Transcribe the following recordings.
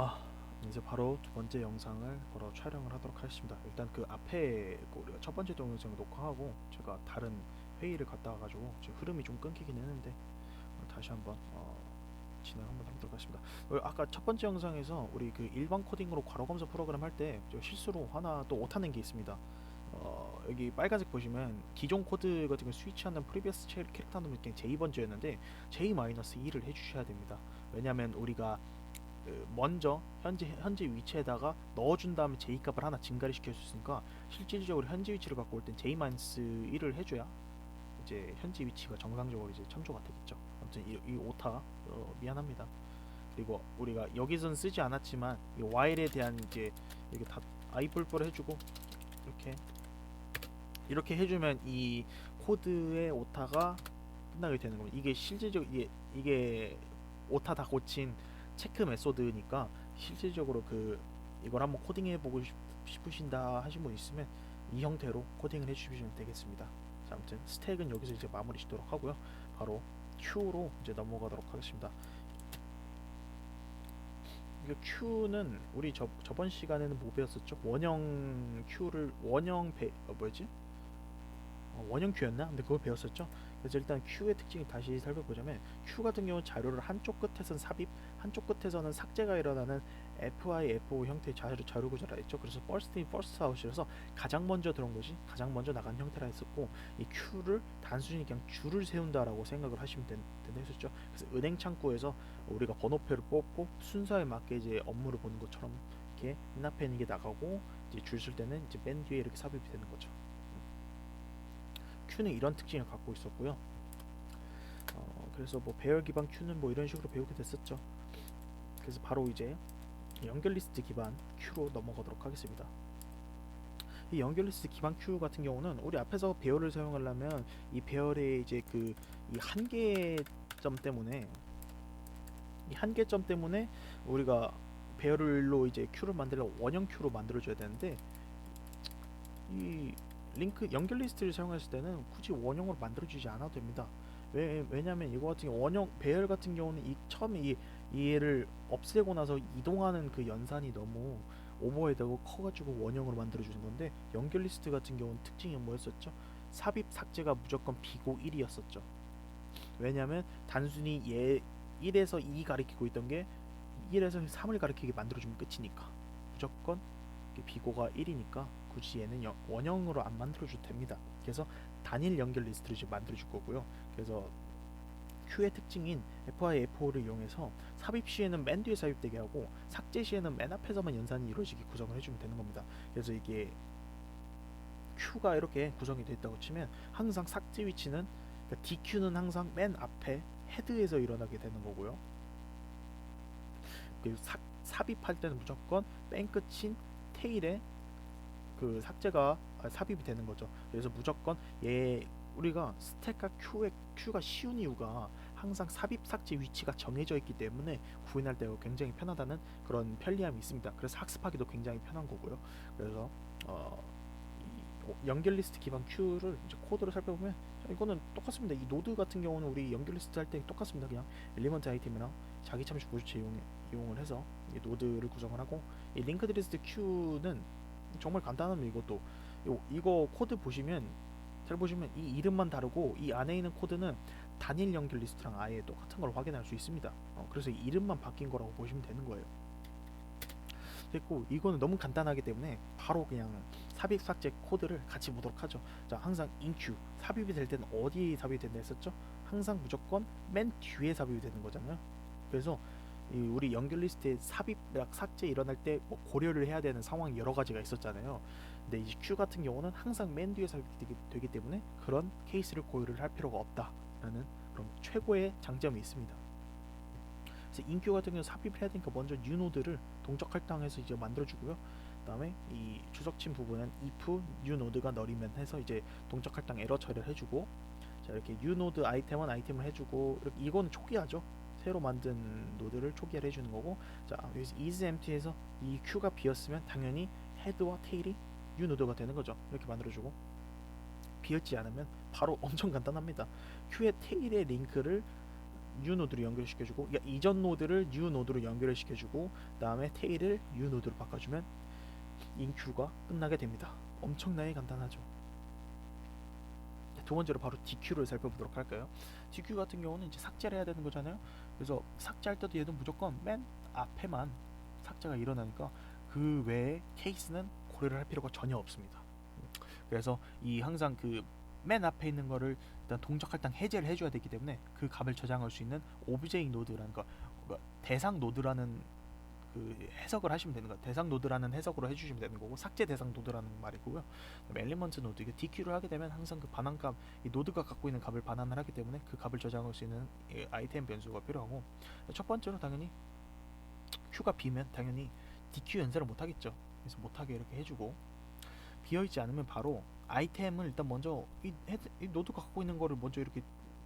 아 이제 바로 두 번째 영상을 바로 촬영을 하도록 하겠습니다. 일단 그 앞에 그첫 번째 동영상을 녹화하고 제가 다른 회의를 갔다 와가지고 지금 흐름이 좀 끊기긴 했는데 어, 다시 한번 어, 진행 한번 해보도록 하겠습니다. 어, 아까 첫 번째 영상에서 우리 그 일반 코딩으로 괄호 검사 프로그램 할 때 실수로 하나 또 오타낸 게 있습니다. 어, 여기 빨간색 보시면 기존 코드 같은 거 스위치하는 프리비어스 캐릭터 하는 게 J 번째였는데 J-2를 해주셔야 됩니다. 왜냐하면 우리가 그 먼저 현재 현재 위치에다가 넣어준 다음에 J 값을 하나 증가를 있으니까 실질적으로 현재 위치를 갖고 올 땐 J-1을 해줘야 이제 현재 위치가 정상적으로 이제 참조가 되겠죠. 아무튼 이, 이 오타 어, 미안합니다. 그리고 우리가 여기선 쓰지 않았지만 이 while에 대한 이제 이게 다 아이뿔뿔 해주고 이렇게 이렇게 해주면 이 코드의 오타가 끝나게 되는 겁니다. 이게 실질적 이게 이게 오타 다 고친 체크 메소드니까 실질적으로 그 이걸 한번 코딩해 보고 싶으신다 하신 분 있으면 이 형태로 코딩을 해주시면 되겠습니다. 자, 아무튼 스택은 여기서 이제 마무리 짓도록 하고요. 바로 Q로 이제 넘어가도록 하겠습니다. 이거 Q는 우리 저 저번 시간에는 뭐 배웠었죠? 원형 Q를 원형 배 어, 뭐였지? 어, 원형 Q였나? 근데 그거 배웠었죠? 그래서 일단 Q의 특징을 다시 살펴보자면 Q 같은 경우 자료를 한쪽 끝에서는 삽입, 한쪽 끝에서는 삭제가 일어나는 FI, FO 형태의 자료, 자료 구조라 했죠. 그래서 first in, first out이라서 가장 먼저 들어온 것이 가장 먼저 나간 형태라 했었고 이 Q를 단순히 그냥 줄을 세운다라고 생각을 하시면 된, 된다 했었죠. 그래서 은행 창구에서 우리가 번호표를 뽑고 순서에 맞게 이제 업무를 보는 것처럼 이렇게 맨 앞에 있는 게 나가고 이제 줄 쓸 때는 이제 맨 뒤에 이렇게 삽입이 되는 거죠. Q는 이런 특징을 갖고 있었고요. 어, 그래서 뭐 배열 기반 Q는 뭐 이런 식으로 배우게 됐었죠. 그래서 바로 이제 연결 리스트 기반 Q로 넘어가도록 하겠습니다. 이 연결 리스트 기반 Q 같은 경우는 우리 앞에서 배열을 사용하려면 이 배열의 이제 그 이 한계점 때문에 이 한계점 때문에 우리가 배열로 이제 Q를 만들려 원형 Q로 만들어 줘야 되는데 이 링크 연결 리스트를 사용했을 때는 굳이 원형으로 만들어주지 않아도 됩니다. 왜 왜냐면 이거 같은 경우 원형 배열 같은 경우는 이 처음에 이 얘를 없애고 나서 이동하는 그 연산이 너무 오버헤드하고 커가지고 원형으로 만들어주는 건데 연결 리스트 같은 경우는 특징이 뭐였었죠? 삽입 삭제가 무조건 비고 1이었었죠. 왜냐면 단순히 얘 1에서 2 가리키고 있던 게 1에서 3을 가리키게 만들어주면 끝이니까 무조건 비고가 1이니까 굳이 얘는 영- 원형으로 안 만들어줘도 됩니다. 그래서 단일 연결 리스트를 지금 만들어줄 거고요. 그래서 Q의 특징인 FI, F5를 이용해서 삽입 시에는 맨 뒤에 삽입되게 하고 삭제 시에는 맨 앞에서만 연산이 이루어지게 구성을 해주면 되는 겁니다. 그래서 이게 Q가 이렇게 구성이 됐다고 치면 항상 삭제 위치는 그러니까 DQ는 항상 맨 앞에 헤드에서 일어나게 되는 거고요. 그리고 사, 삽입할 때는 무조건 맨 끝인 테일에 그 삭제가 아, 삽입이 되는 거죠. 그래서 무조건 얘 우리가 스택과 Q의 Q가 쉬운 이유가 항상 삽입 삭제 위치가 정해져 있기 때문에 구현할 때 굉장히 편하다는 그런 편리함이 있습니다. 그래서 학습하기도 굉장히 편한 거고요. 그래서 어, 연결 리스트 기반 Q를 이제 코드를 살펴보면 자, 이거는 똑같습니다. 이 노드 같은 경우는 우리 연결 리스트 할 때 똑같습니다. 그냥 엘리먼트 아이템이랑 자기 참식 보조체 이용 이용을 해서 이 노드를 구성을 하고 이 링크드 리스트 Q는 정말 간단합니다. 이것도 요, 이거 코드 보시면 잘 보시면 이 이름만 다르고 이 안에 있는 코드는 단일 연결 리스트랑 아예 똑같은 걸 확인할 수 있습니다. 어, 그래서 이 이름만 바뀐 거라고 보시면 되는 거예요. 됐고 이거는 너무 간단하기 때문에 바로 그냥 삽입 삭제 코드를 같이 보도록 하죠. 자 항상 인큐 삽입이 될 때는 어디에 삽입이 된다 했었죠? 항상 무조건 맨 뒤에 삽입이 되는 거잖아요. 그래서 이 우리 연결 리스트에 삽입 삭제 일어날 때 뭐 고려를 해야 되는 상황이 여러 가지가 있었잖아요. 근데 이 Q 같은 경우는 항상 맨 뒤에 삽입되기 되기 때문에 그런 케이스를 고려를 할 필요가 없다라는 그런 최고의 장점이 있습니다. 그래서 인큐 같은 경우 삽입을 해야 되니까 먼저 new 노드를 동적 할당해서 이제 만들어주고요. 그다음에 이 주석침 부분은 if new 노드가 널이면 해서 이제 동적 할당 에러 처리를 해주고 자 이렇게 new 노드 아이템은 아이템을 해주고 이거는 초기화죠. 새로 만든 노드를 초기화를 해주는 거고 자 여기서 is empty에서 이 queue가 비었으면 당연히 헤드와 테일이 new 노드가 되는 거죠. 이렇게 만들어주고 비었지 않으면 바로 엄청 간단합니다. queue의 테일의 링크를 U 노드로 연결시켜주고 그러니까 이전 노드를 U 노드로 연결을 시켜주고 그다음에 테일을 U 노드로 바꿔주면 인큐가 끝나게 됩니다. 엄청나게 간단하죠. 두 번째로 바로 DQ를 살펴보도록 할까요? DQ 같은 경우는 이제 삭제를 해야 되는 거잖아요. 그래서 삭제할 때도 얘는 무조건 맨 앞에만 삭제가 일어나니까 그 외에 케이스는 고려를 할 필요가 전혀 없습니다. 그래서 이 항상 그 맨 앞에 있는 거를 일단 동작 할당 해제를 해줘야 되기 때문에 그 값을 저장할 수 있는 오브제이 노드라는 거 그러니까 대상 노드라는 그 해석을 하시면 되는 거예요. 대상 노드라는 해석으로 해주시면 되는 거고 삭제 대상 노드라는 말이고요. 엘리먼트 노드 이게 DQ를 하게 되면 항상 그 반환값 이 노드가 갖고 있는 값을 반환을 하기 때문에 그 값을 저장할 수 있는 이 아이템 변수가 필요하고 첫 번째로 당연히 Q가 비면 당연히 DQ 연산을 못 하겠죠. 그래서 못하게 이렇게 해주고 비어 있지 않으면 바로 아이템을 일단 먼저 이, 헤드, 이 노드가 갖고 있는 거를 먼저 이렇게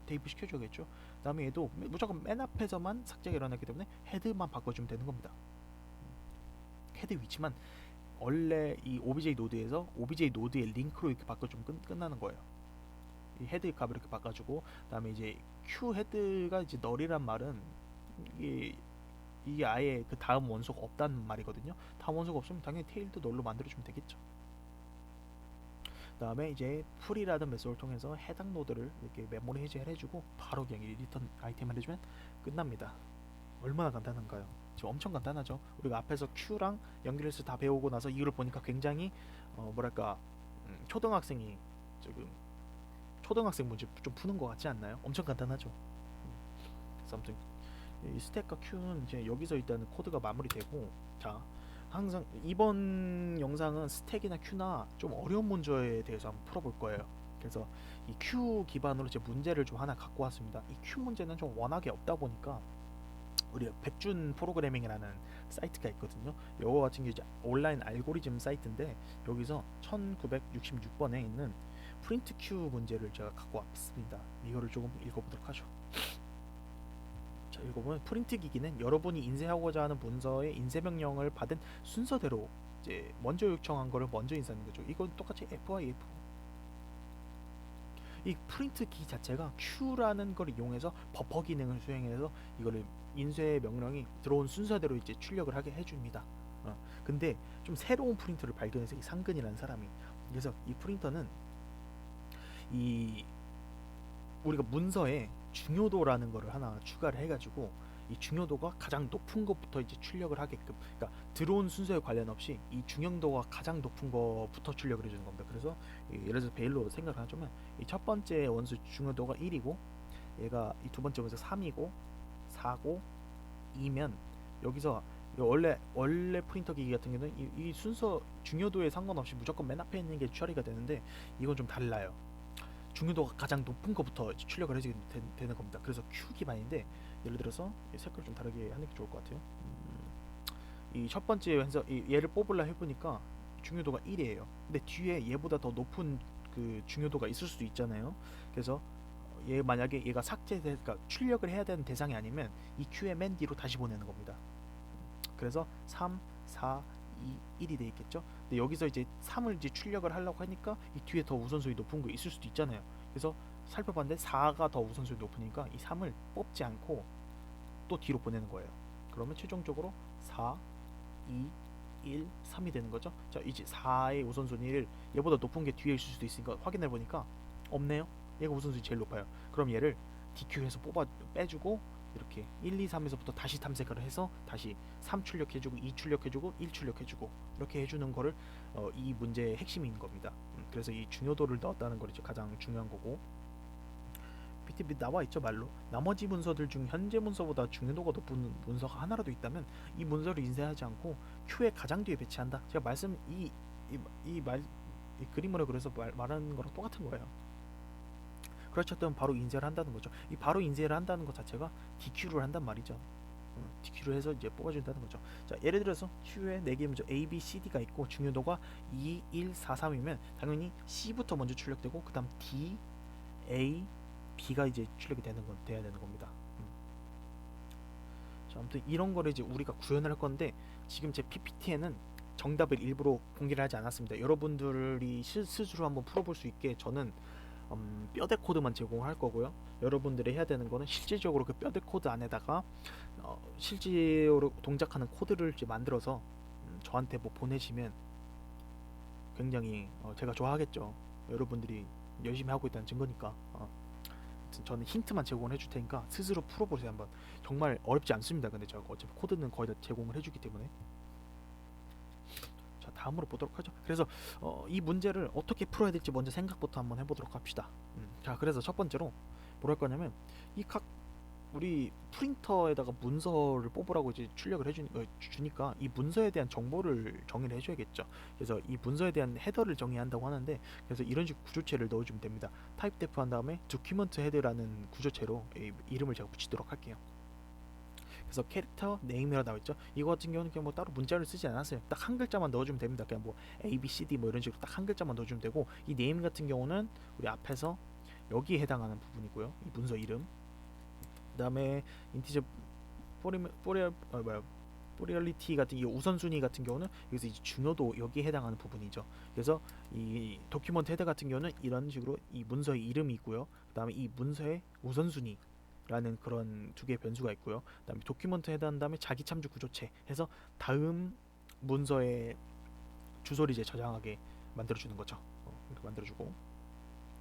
대입을 시켜줘야겠죠. 그 다음에 얘도 무조건 맨 앞에서만 삭제가 일어나기 때문에 헤드만 바꿔주면 되는 겁니다. 헤드 위치만 원래 이 OBJ 노드에서 OBJ 노드의 링크로 이렇게 바꿔주면 끝, 끝나는 거예요. 이 헤드 값을 이렇게 바꿔주고 그다음에 이제 Q 헤드가 이제 널이란 말은 이게 이게 아예 그 다음 원소가 없다는 말이거든요. 다음 원소가 없으면 당연히 테일도 널로 만들어주면 되겠죠. 그 다음에 이제 풀이라는 메소드를 통해서 해당 노드를 이렇게 메모리 해제를 해주고 바로 그냥 이 리턴 아이템을 해주면 끝납니다. 얼마나 간단한가요? 지금 엄청 간단하죠. 우리가 앞에서 Q랑 연결해서 다 배우고 나서 이거를 보니까 굉장히 어 뭐랄까 음, 초등학생이 지금 초등학생 문제 좀 푸는 것 같지 않나요? 엄청 간단하죠. 음. 그래서 아무튼 이 스택과 Q는 이제 여기서 일단 코드가 마무리되고 자 항상 이번 영상은 스택이나 Q나 좀 어려운 문제에 대해서 한번 풀어볼 거예요. 그래서 이 Q 기반으로 제 문제를 좀 하나 갖고 왔습니다. 이 Q 문제는 좀 워낙에 없다 보니까 우리 백준 프로그래밍이라는 사이트가 있거든요. 이거 같은 게 이제 온라인 알고리즘 사이트인데 여기서 1966번에 있는 프린트 Q 문제를 제가 갖고 왔습니다. 이거를 조금 읽어보도록 하죠. 자, 읽어보면 프린트 기기는 여러분이 인쇄하고자 하는 문서의 인쇄 명령을 받은 순서대로 이제 먼저 요청한 거를 먼저 인쇄하는 거죠. 이건 똑같이 F와 F. 이 프린트 기 자체가 Q라는 걸 이용해서 버퍼 기능을 수행해서 이거를 인쇄 명령이 들어온 순서대로 이제 출력을 하게 해줍니다. 어. 근데 좀 새로운 프린터를 발견해서 이 상근이라는 사람이 그래서 이 프린터는 이 우리가 문서에 중요도라는 거를 하나 추가를 해가지고 이 중요도가 가장 높은 것부터 이제 출력을 하게끔 그러니까 들어온 순서에 관련 없이 이 중요도가 가장 높은 것부터 출력을 해주는 겁니다. 그래서 이 예를 들어서 베일로 생각을 하자면 이 첫 번째 원소 중요도가 1이고 얘가 이 두 번째 원소 3이고 4고 2면 여기서 이 원래 원래 프린터 기기 같은 경우는 이, 이 순서 중요도에 상관없이 무조건 맨 앞에 있는 게 처리가 되는데 이건 좀 달라요. 중요도가 가장 높은 것부터 출력을 해주게 되, 되는 겁니다. 그래서 Q 기반인데 예를 들어서 이 색깔 좀 다르게 하는 게 좋을 것 같아요. 음, 이첫 번째 해서 이 얘를 뽑으려 해보니까 중요도가 1이에요. 근데 뒤에 얘보다 더 높은 그 중요도가 있을 수도 있잖아요. 그래서 얘 만약에 얘가 삭제 그러니까 출력을 해야 되는 대상이 아니면 이 Q의 맨 뒤로 다시 보내는 겁니다. 그래서 3, 4, 2, 1이 돼 있겠죠. 근데 여기서 이제 3을 이제 출력을 하려고 하니까 이 뒤에 더 우선순위 높은 거 있을 수도 있잖아요. 그래서 살펴봤는데 4가 더 우선순위 높으니까 이 3을 뽑지 않고 또 뒤로 보내는 거예요. 그러면 최종적으로 4, 2, 1, 3이 되는 거죠. 자, 이제 4의 우선순위를 얘보다 높은 게 뒤에 있을 수도 있으니까 확인해 보니까 없네요. 얘가 우선순위 제일 높아요. 그럼 얘를 DQ해서 뽑아 빼주고 이렇게 1, 2, 3에서부터 다시 탐색을 해서 다시 3 출력해주고 2 출력해주고 1 출력해주고 이렇게 해주는 거를 어, 이 문제의 핵심인 겁니다. 음, 그래서 이 중요도를 넣었다는 거죠 가장 중요한 거고 PTP 나와 있죠 말로 나머지 문서들 중 현재 문서보다 중요도가 높은 문서가 하나라도 있다면 이 문서를 인쇄하지 않고 Q의 가장 뒤에 배치한다. 제가 말씀 이 이 말 이 그림으로 그래서 말, 말하는 거랑 똑같은 거예요. 그렇지 않다면 바로 인쇄를 한다는 거죠. 이 바로 인쇄를 한다는 것 자체가 DQ를 한단 말이죠. 음, DQ를 해서 이제 뽑아준다는 거죠. 자, 예를 들어서 Q에 4개 문제 A, B, C, D가 있고 중요도가 2, 1, 4, 3이면 당연히 C부터 먼저 출력되고 그다음 D, A, B가 이제 출력이 되는 건 돼야 되는 겁니다. 음. 자, 아무튼 이런 거를 이제 우리가 구현을 할 건데 지금 제 PPT에는 정답을 일부러 공개를 하지 않았습니다. 여러분들이 시, 스스로 한번 풀어볼 수 있게 저는 음, 뼈대 코드만 제공할 거고요. 여러분들이 해야 되는 거는 실질적으로 그 뼈대 코드 안에다가 어, 실제로 동작하는 코드를 이제 만들어서 음, 저한테 뭐 보내시면 굉장히 어, 제가 좋아하겠죠. 여러분들이 열심히 하고 있다는 증거니까. 어. 저는 힌트만 제공을 해줄 테니까 스스로 풀어보세요 한번. 정말 어렵지 않습니다. 근데 제가 어차피 코드는 거의 다 제공을 해주기 때문에. 자 다음으로 보도록 하죠. 그래서 어, 이 문제를 어떻게 풀어야 될지 먼저 생각부터 한번 해보도록 합시다. 음, 자 그래서 첫 번째로 뭘할 거냐면 이 각 우리 프린터에다가 문서를 뽑으라고 이제 출력을 해주 어, 이 문서에 대한 정보를 정의를 해줘야겠죠. 그래서 이 문서에 대한 헤더를 정의한다고 하는데 그래서 이런 식 구조체를 넣어주면 됩니다. 타입 데프 한 다음에 도큐먼트 헤드라는 구조체로 이 이름을 제가 붙이도록 할게요. 그래서 캐릭터 네임이라 나와 있죠. 이거 같은 경우는 그냥 뭐 따로 문자를 쓰지 않았어요. 딱 한 글자만 넣어주면 됩니다. 그냥 뭐 A, B, C, D 뭐 이런 식으로 딱 한 글자만 넣어주면 되고 이 네임 같은 경우는 우리 앞에서 여기에 해당하는 부분이고요. 이 문서 이름. 그다음에 인티저 어, 포리얼리티 같은 이 우선순위 같은 경우는 여기서 이제 중요도 여기에 해당하는 부분이죠. 그래서 이 도큐먼트 헤더 같은 경우는 이런 식으로 이 문서의 이름이 있고요. 그다음에 이 문서의 우선순위 라는 그런 두 개의 변수가 있고요. 그다음에 도큐먼트 한 다음에 자기 참조 구조체 해서 다음 문서의 주소를 이제 저장하게 만들어 주는 거죠. 어, 이렇게 만들어 주고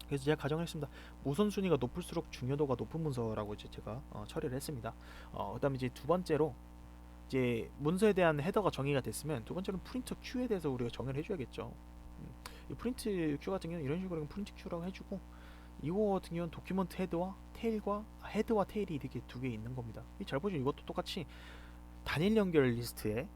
그래서 제가 가정을 했습니다. 우선순위가 높을수록 중요도가 높은 문서라고 이제 제가 어, 처리를 했습니다. 어, 그다음에 이제 두 번째로 이제 문서에 대한 헤더가 정의가 됐으면 두 번째로는 프린터 큐에 대해서 우리가 정의를 해줘야겠죠. 음, 이 프린트 큐 같은 경우는 이런 식으로 프린트 큐라고 해주고 이거 같은 경우는 도큐먼트 헤드와 테일과 아, 헤드와 테일이 이렇게 두 개 있는 겁니다. 이잘 보시면 이것도 똑같이 단일 연결 리스트에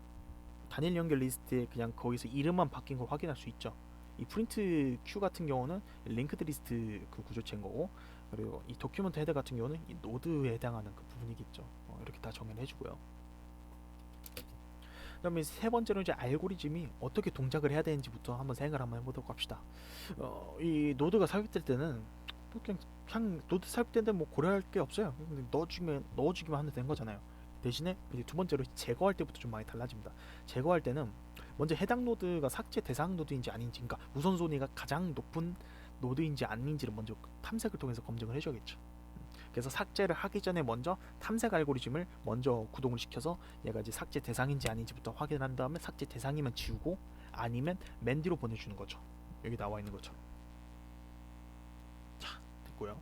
단일 연결 리스트에 그냥 거기서 이름만 바뀐 걸 확인할 수 있죠. 이 프린트 큐 같은 경우는 링크드 리스트 그 구조체인 거고 그리고 이 도큐먼트 헤드 같은 경우는 이 노드에 해당하는 그 부분이겠죠. 어, 이렇게 다 정의를 해주고요. 그다음에 세 번째로 이제 알고리즘이 어떻게 동작을 해야 되는지부터 한번 생각을 한번 해보도록 합시다. 어, 이 노드가 삽입될 때는 뭐 그냥 그냥 노드 삽입되는데 뭐 고려할 게 없어요. 넣어주면 넣어주기만 하면 되는 거잖아요. 대신에 이제 두 번째로 제거할 때부터 좀 많이 달라집니다. 제거할 때는 먼저 해당 노드가 삭제 대상 노드인지 아닌지, 그러니까 우선순위가 가장 높은 노드인지 아닌지를 먼저 탐색을 통해서 검증을 해줘야겠죠. 그래서 삭제를 하기 전에 먼저 탐색 알고리즘을 먼저 구동을 시켜서 얘가 이제 삭제 대상인지 아닌지부터 확인한 다음에 삭제 대상이면 지우고 아니면 맨 뒤로 보내주는 거죠. 여기 나와 있는 것처럼. 자, 됐고요.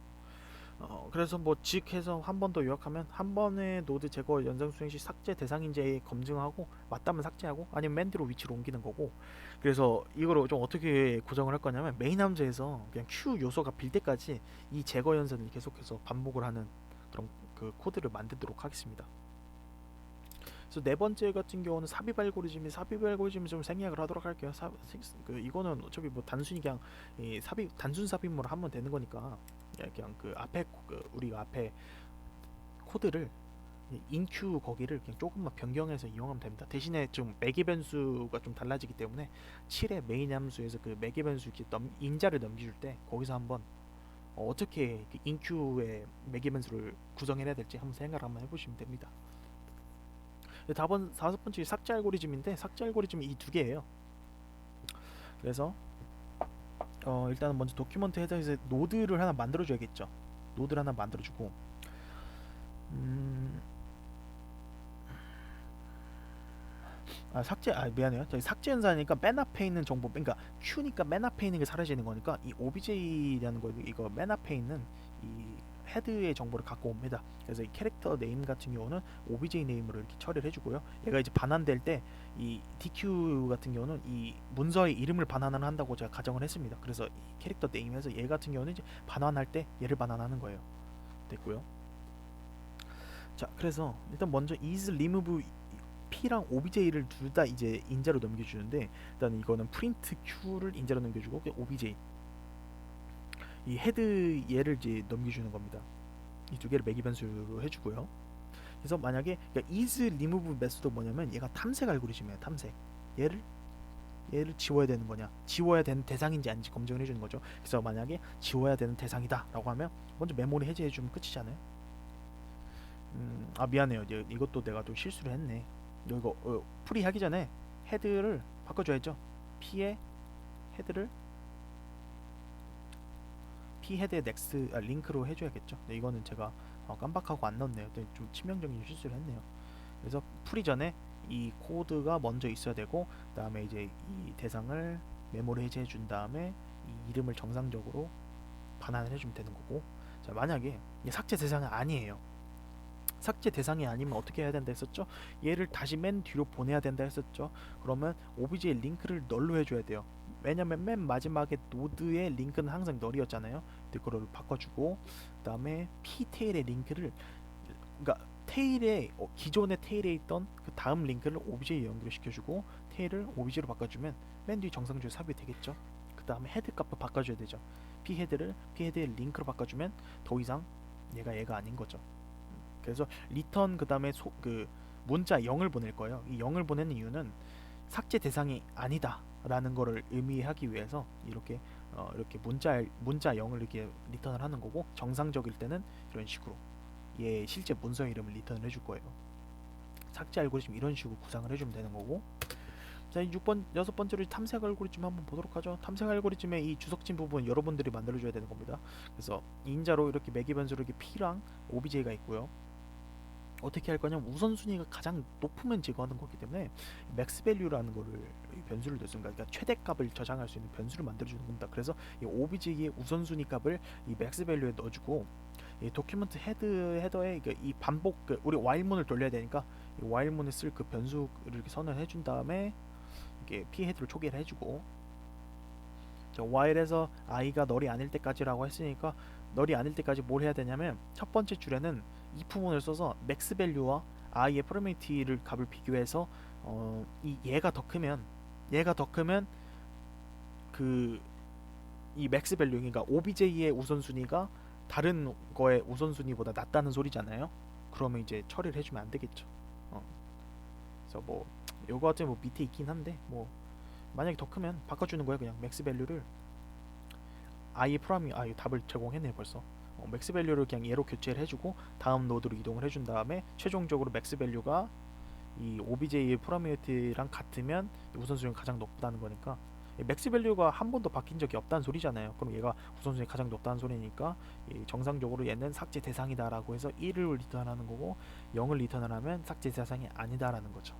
어, 그래서 뭐 직해서 한 번 더 요약하면 한 번의 노드 제거 연상 수행 시 삭제 대상인지 검증하고 맞다면 삭제하고 아니면 맨 뒤로 위치로 옮기는 거고 그래서 이거를 좀 어떻게 구성을 할 거냐면 메인 함수에서 그냥 q 요소가 빌 때까지 이 제거 연산을 계속해서 반복을 하는 그런 그 코드를 만들도록 하겠습니다. 그래서 네 번째 같은 경우는 삽입 알고리즘이 삽입 알고리즘 좀 생략을 하도록 할게요. 사, 그 이거는 어차피 뭐 단순히 그냥 이 삽입 단순 삽입으로 하면 되는 거니까 그냥 그 앞에 그 우리가 앞에 코드를 인큐 거기를 그냥 조금만 변경해서 이용하면 됩니다. 대신에 좀 매개 변수가 좀 달라지기 때문에 7의 메인 함수에서 그 매개 변수 이렇게 넘, 인자를 넘겨줄 때 거기서 한번 어, 떻게 인큐의 매개 변수를 구성해야 될지 한번 생각을 한번 해보시면 됩니다. 다번 다섯 번째 삭제 알고리즘인데 삭제 알고리즘이 이 두 개예요. 그래서 어 일단은 먼저 도큐먼트 헤더에서 노드를 하나 만들어줘야겠죠. 노드를 하나 만들어주고 음. 아 삭제 아 미안해요 저기 삭제 연산이니까 맨 앞에 있는 정보 그러니까 Q니까 맨 앞에 있는 게 사라지는 거니까 이 OBJ라는 거 이거 맨 앞에 있는 이 헤드의 정보를 갖고 옵니다. 그래서 이 캐릭터 네임 같은 경우는 obj 네임으로 이렇게 처리를 해주고요. 얘가 이제 반환될 때 이 dq 같은 경우는 이 문서의 이름을 반환을 한다고 제가 가정을 했습니다. 그래서 이 캐릭터 네임에서 얘 같은 경우는 이제 반환할 때 얘를 반환하는 거예요. 됐고요. 자, 그래서 일단 먼저 is remove p랑 obj를 둘 다 이제 인자로 넘겨주는데 일단 이거는 print q를 인자로 넘겨주고 obj 이 헤드 얘를 이제 넘겨주는 겁니다. 이 두 개를 매기 변수로 해주고요. 그래서 만약에 그러니까 is remove 메소드 뭐냐면 얘가 탐색 알고리즘이에요. 탐색. 얘를 얘를 지워야 되는 거냐, 지워야 되는 대상인지 아닌지 검증을 해주는 거죠. 그래서 만약에 지워야 되는 대상이다 라고 하면 먼저 메모리 해제해주면 끝이잖아요. 음, 아 미안해요. 이것도 내가 또 실수를 했네. 이거 어, 풀이 하기 전에 헤드를 바꿔줘야죠. P의 헤드를 p 헤드 넥스 아, 링크로 해줘야겠죠. 네, 이거는 제가 어, 깜빡하고 안 넣었네요. 네, 좀 치명적인 실수를 했네요. 그래서 풀이 전에 이 코드가 먼저 있어야 되고 그 다음에 이제 이 대상을 메모리 해제해 준 다음에 이 이름을 정상적으로 반환을 해주면 되는 거고 자 만약에 삭제 대상이 아니에요 삭제 대상이 아니면 어떻게 해야 된다 했었죠 얘를 다시 맨 뒤로 보내야 된다 했었죠 그러면 obj 링크를 널로 해줘야 돼요 왜냐면 맨 마지막에 노드의 링크는 항상 널이었잖아요. 근데 그걸 바꿔주고 그 다음에 p 테일의 링크를 그러니까 테일에 어, 기존의 테일에 있던 그 다음 링크를 obj에 연결시켜주고 테일을 obj로 바꿔주면 맨 뒤 정상적으로 삽입이 되겠죠. 그 다음에 헤드 값을 바꿔줘야 되죠. P 헤드를 p 헤드의 링크로 바꿔주면 더 이상 얘가 얘가 아닌 거죠. 음, 그래서 리턴 그 다음에 그 문자 0을 보낼 거예요. 이 0을 보내는 이유는 삭제 대상이 아니다 라는 거를 의미하기 위해서 이렇게 어, 이렇게 문자 문자 0을 이렇게 리턴을 하는 거고 정상적일 때는 이런 식으로 얘 실제 문서 이름을 리턴을 해줄 거예요. 삭제 알고리즘 이런 식으로 구상을 해주면 되는 거고 자 6번 여섯 번째로 탐색 알고리즘 한번 보도록 하죠. 탐색 알고리즘의 이 주석진 부분 여러분들이 만들어 줘야 되는 겁니다. 그래서 인자로 이렇게 매개 변수로 이렇게 P랑 OBJ가 있고요. 어떻게 할 거냐면 우선순위가 가장 높으면 제거하는 거기 때문에 맥스 밸류라는 거를 이 변수를 넣습니다. 그러니까 최대값을 저장할 수 있는 변수를 만들어주는 겁니다. 그래서 이 OBJ의 우선순위 값을 이 맥스 밸류에 넣어주고 이 도큐먼트 헤드 헤더에 그이 반복 그 우리 while문을 돌려야 되니까 이 while문에 쓸 그 변수를 이렇게 선언해 준 다음에 이게 p 헤드를 초기화를 해주고 자 while에서 i가 널이 아닐 때까지라고 했으니까 널이 아닐 때까지 뭘 해야 되냐면 첫 번째 줄에는 if문을 써서 max value와 i의 probability를 값을 비교해서 어, 이 얘가 더 크면 얘가 더 크면 그이 max value 그러니까 obj의 우선순위가 다른 거의 우선순위보다 낮다는 소리잖아요. 그러면 이제 처리를 해주면 안 되겠죠. 어. 그래서 뭐 요거 같은 뭐 밑에 있긴 한데 뭐 만약에 더 크면 바꿔주는 거예요. 그냥 맥스 밸류를 아예 프라미 아 이거 답을 제공했네 벌써. 어, 맥스 밸류를 그냥 얘로 교체를 해주고 다음 노드로 이동을 해준 다음에 최종적으로 맥스 밸류가 이 OBJ의 프라미어티랑 같으면 우선순위가 가장 높다는 거니까 맥스 밸류가 한 번도 바뀐 적이 없다는 소리잖아요. 그럼 얘가 우선순위 가장 높다는 소리니까 정상적으로 얘는 삭제 대상이다라고 해서 1을 리턴하는 거고 0을 리턴을 하면 삭제 대상이 아니다라는 거죠.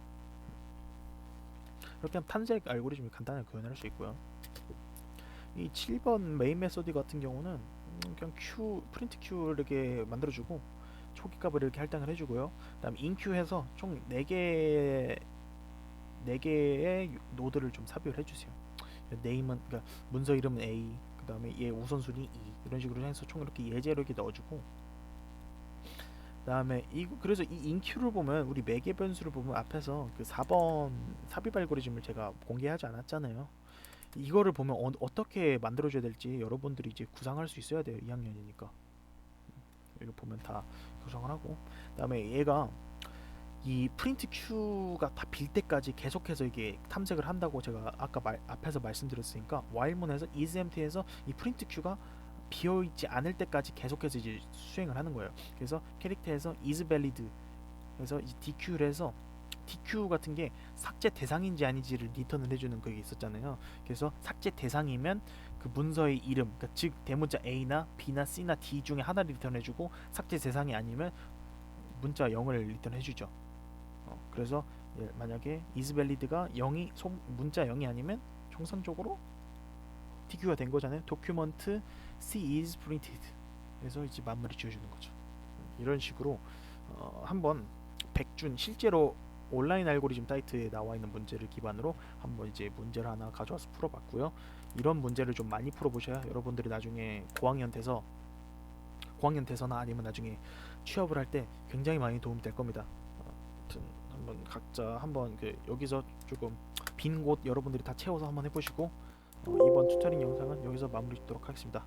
이렇게 하면 탐색 알고리즘을 간단하게 구현할 수 있고요. 이 7번 메인 메소드 같은 경우는 음, 그냥 q 프린트 q를 이렇게 만들어주고 초기 값을 이렇게 할당을 해주고요. 그다음 인q 해서 총 4개 4개의 노드를 좀 삽입을 해주세요. 네임은 그러니까 문서 이름은 A 그 다음에 얘 우선순위 E 이런 식으로 해서 총 이렇게 예제로 이렇게 넣어주고 그 다음에 이 그래서 이 인큐를 보면 우리 매개 변수를 보면 앞에서 그 4번 삽입 알고리즘을 제가 공개하지 않았잖아요 이거를 보면 어, 떻게 만들어줘야 될지 여러분들이 이제 구상할 수 있어야 돼요 2학년이니까 이거 보면 다 구성을 하고 그 다음에 얘가 이 프린트 큐가 다 빌 때까지 계속해서 이게 탐색을 한다고 제가 아까 말, 앞에서 말씀드렸으니까 while문에서 isempty에서 이 프린트 큐가 비어 있지 않을 때까지 계속해서 이제 수행을 하는 거예요. 그래서 캐릭터에서 is valid 그래서 이제 dq를 해서 dq 같은 게 삭제 대상인지 아닌지를 리턴을 해주는 그게 있었잖아요. 그래서 삭제 대상이면 그 문서의 이름, 그러니까 즉 대문자 a나 b나 c나 d 중에 하나를 리턴해주고 삭제 대상이 아니면 문자 0을 리턴해주죠. 어, 그래서 예, 만약에 isValid가 0이 송, 문자 0이 아니면 정상적으로 DQ가 된 거잖아요. 도큐먼트 C is printed. 그래서 이제 마무리 지어주는 거죠. 이런 식으로 어, 한번 백준 실제로 온라인 알고리즘 사이트에 나와 있는 문제를 기반으로 한번 이제 문제를 하나 가져와서 풀어봤고요. 이런 문제를 좀 많이 풀어보셔야 여러분들이 나중에 고학년 돼서 고학년 돼서나 아니면 나중에 취업을 할 때 굉장히 많이 도움이 될 겁니다. 아무튼 한번 각자 한번 그 여기서 조금 빈 곳 여러분들이 다 채워서 한번 해보시고 어, 이번 튜터링 영상은 여기서 마무리 짓도록 하겠습니다.